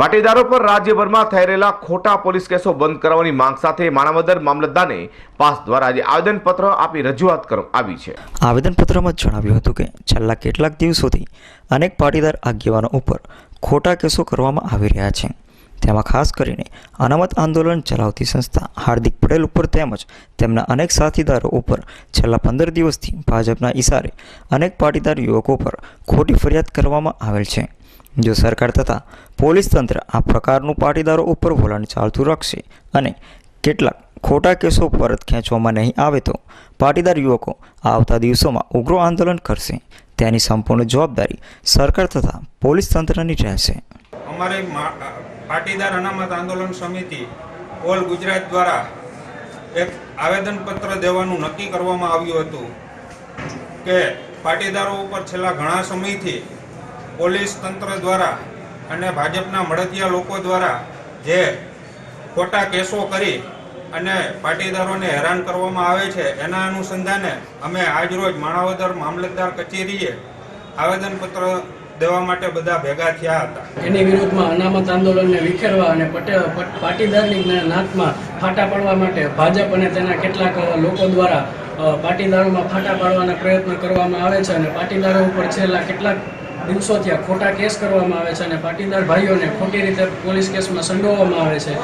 પાટીદારો પર રાજ્યભરમાં થઈ રહેલા ખોટા પોલીસ કેસો બંધ કરવાની માંગ સાથે માણાવદર મામલતદારને પાસ દ્વારા આજે આવેદનપત્ર આપી રજૂઆત કરવામાં આવી છે. આવેદનપત્રમાં જણાવ્યું હતું કે છેલ્લા કેટલાક દિવસોથી અનેક પાટીદાર આગેવાનો ઉપર ખોટા કેસો કરવામાં આવી રહ્યા છે. તેમાં ખાસ કરીને અનામત આંદોલન ચલાવતી સંસ્થા હાર્દિક પટેલ ઉપર તેમજ તેમના અનેક સાથીદારો ઉપર છેલ્લા પંદર દિવસથી ભાજપના ઇશારે અનેક પાટીદાર યુવકો પર ખોટી ફરિયાદ કરવામાં આવેલ છે. જો સરકાર તથા પોલીસ તંત્ર આ પ્રકારનું પાટીદારો ઉપર વલણ ચાલતું રાખશે અને કેટલાક ખોટા કેસો પરત ખેંચવામાં નહીં આવે તો પાટીદાર યુવકો આવતા દિવસોમાં ઉગ્ર આંદોલન કરશે. તેની સંપૂર્ણ જવાબદારી સરકાર તથા પોલીસ તંત્રની રહેશે. અમારી પાટીદાર અનામત આંદોલન સમિતિ ઓલ ગુજરાત દ્વારા એક આવેદનપત્ર દેવાનું નક્કી કરવામાં આવ્યું હતું કે પાટીદારો ઉપર છેલ્લા ઘણા સમયથી પોલીસ તંત્ર દ્વારા અને ભાજપના મળતિયા લોકો દ્વારા જે ખોટા કેસો કરી અને પાટીદારોને હેરાન કરવામાં આવે છે, એના અનુસંધાને અમે આજરોજ માણાવદર મામલતદાર કચેરીએ આવેદનપત્ર દેવા માટે બધા ભેગા થયા હતા. એની વિરુદ્ધમાં અનામત આંદોલનને વિખેરવા અને પટેલ પટ- પાટીદારની જ્ઞા- નાતમાં ફાટા પાડવા માટે ભાજપ અને તેના કેટલાક લોકો દ્વારા પાટીદારોમાં ફાટા પાડવાના પ્રયત્ન કરવામાં આવે છે અને પાટીદારો ઉપર છેલ્લા કેટલાક દિવસોથી ત્યાં ખોટા કેસ કરવામાં આવે છે અને પાટીદાર ભાઈઓને ખોટી રીતે પોલીસ કેસમાં સંડોવવામાં આવે છે.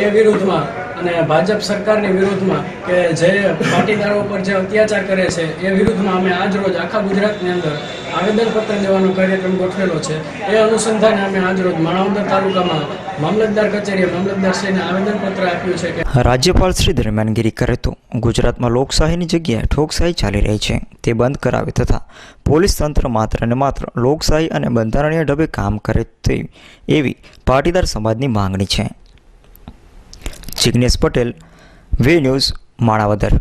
એ વિરુદ્ધમાં અને ભાજપ સરકારની વિરુદ્ધમાં કે જે પાટીદારો ઉપર જે અત્યાચાર કરે છે, એ વિરુદ્ધમાં અમે આજ રોજ આખા ગુજરાતની અંદર આવેદનપત્ર દેવાનો કાર્યક્રમ ગોઠવેલો છે. એ અનુસંધાને અમે આજરોજ માણાવદર તાલુકામાં મામલતદાર કચેરીએ મામલતદારશ્રીને આવેદનપત્ર આપ્યું છે કે રાજ્યપાલ શ્રી દરમિયાનગીરી કરે તો ગુજરાતમાં લોકશાહીની જગ્યાએ ઠોકશાહી ચાલી રહી છે. તે બંધ કરાવે તથા પોલીસ તંત્ર માત્ર ને માત્ર લોકશાહી અને બંધારણીય ઢબે કામ કરે તેવી એવી પાટીદાર સમાજની માંગણી છે. Jignesh Patel, way news, Manavadar.